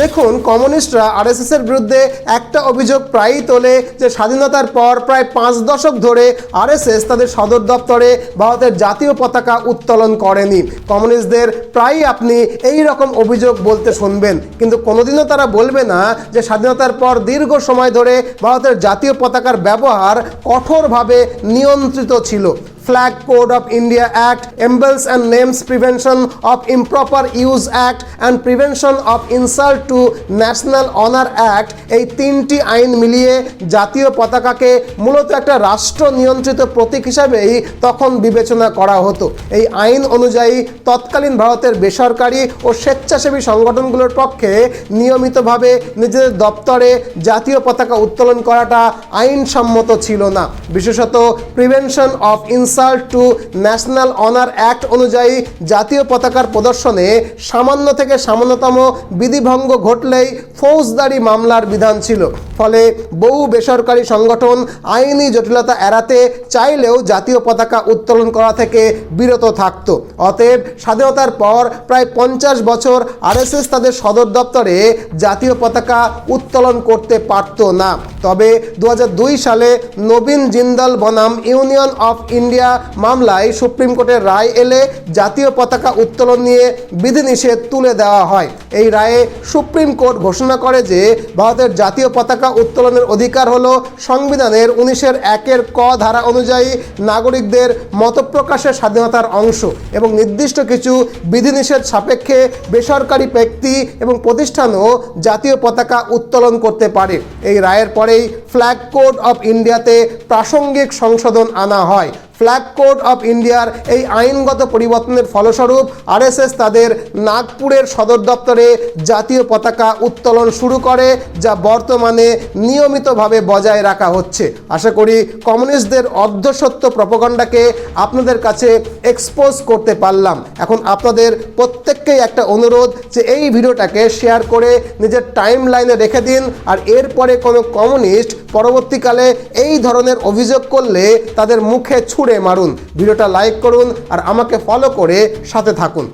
দেখুন, কমিউনিস্টরা আরএসএস এর বিরুদ্ধে একটা অভিযোগ প্রায়ই তোলে যে স্বাধীনতার পর প্রায় পাঁচ দশক ধরে আরএসএস তাদের সদর দপ্তরে ভারতের জাতীয় পতাকা উত্তোলন করেনি। কমিউনিস্টদের প্রায়ই আপনি এই রকম অভিযোগ বলতে শুনবেন। কিন্তু কোনোদিনও তারা বলবে না যে স্বাধীনতার পর দীর্ঘ সময় ধরে ভারতের জাতীয় পতাকার ব্যবহার কঠোরভাবে নিয়ন্ত্রিত ছিল। Flag code of India act emblems and names prevention of improper use act and prevention of insult to national honour act এই তিনটি আইন মিলিয়ে জাতীয় পতাকাকে মূলত একটা রাষ্ট্র নিয়ন্ত্রিত প্রতীক হিসাবেই তখন বিবেচনা করা হতো। এই আইন অনুযায়ী তৎকালীন ভারতের বেসরকারি ও স্বেচ্ছাসেবী সংগঠনগুলোর পক্ষে নিয়মিতভাবে নিজেদের দপ্তরে জাতীয় পতাকা উত্তোলন করাটা আইনসম্মত ছিল না। বিশেষত prevention of insult to national honour act অনুযায়ী জাতীয় পতাকার প্রদর্শনে সামান্য থেকে সামান্যতম বিধিভঙ্গ ঘটলেই ফৌজদারি মামলার বিধান ছিল। ফলে বহু বেসরকারি সংগঠন আইনি জটিলতা এড়াতে চাইলেও জাতীয় পতাকা উত্তোলন করা থেকে বিরত থাকত। অতএব স্বাধীনতার পর প্রায় পঞ্চাশ বছর আরএসএস তাদের সদর দপ্তরে জাতীয় পতাকা উত্তোলন করতে পারত না। তবে দু হাজার দুই সালে নবীন জিন্দাল বনাম ইউনিয়ন অফ ইন্ডিয়া মামলায় সুপ্রিম কোর্টের রায় এলে জাতীয় পতাকা উত্তোলন নিয়ে বিধিনিষেধ তুলে দেওয়া হয়। এই রায়ে সুপ্রিম কোর্ট ঘোষণা করে যে, ভারতের জাতীয় পতাকা উত্তোলনের অধিকার হল সংবিধানের উনিশের একের ক ধারা অনুযায়ী নাগরিকদের মতপ্রকাশের স্বাধীনতার অংশ এবং নির্দিষ্ট কিছু বিধিনিষেধ সাপেক্ষে বেসরকারি ব্যক্তি এবং প্রতিষ্ঠানও জাতীয় পতাকা উত্তোলন করতে পারে। এই রায়ের পরেই ফ্ল্যাগ কোড অফ ইন্ডিয়াতে প্রাসঙ্গিক সংশোধন আনা হয়। ফ্ল্যাগ কোড অফ ইন্ডিয়ার এই আইনগত পরিবর্তনের ফলস্বরূপ আরএসএস তাদের নাগপুরের সদর দপ্তরে জাতীয় পতাকা উত্তোলন শুরু করে, যা বর্তমানে নিয়মিতভাবে বজায় রাখা হচ্ছে। আশা করি কমিউনিস্টদের অর্ধসত্য প্রপগণ্ডাকে আপনাদের কাছে এক্সপোজ করতে পারলাম। এখন আপনাদের প্রত্যেককেই একটা অনুরোধ যে এই ভিডিওটাকে শেয়ার করে নিজের টাইম লাইনে রেখে দিন, আর এরপরে কোনো কমিউনিস্ট পরবর্তীকালে এই ধরনের অভিযোগ করলে তাদের মুখে ছুঁড়ে মারুন। ভিডিওটা লাইক করুন আর আমাকে ফলো করে সাথে থাকুন।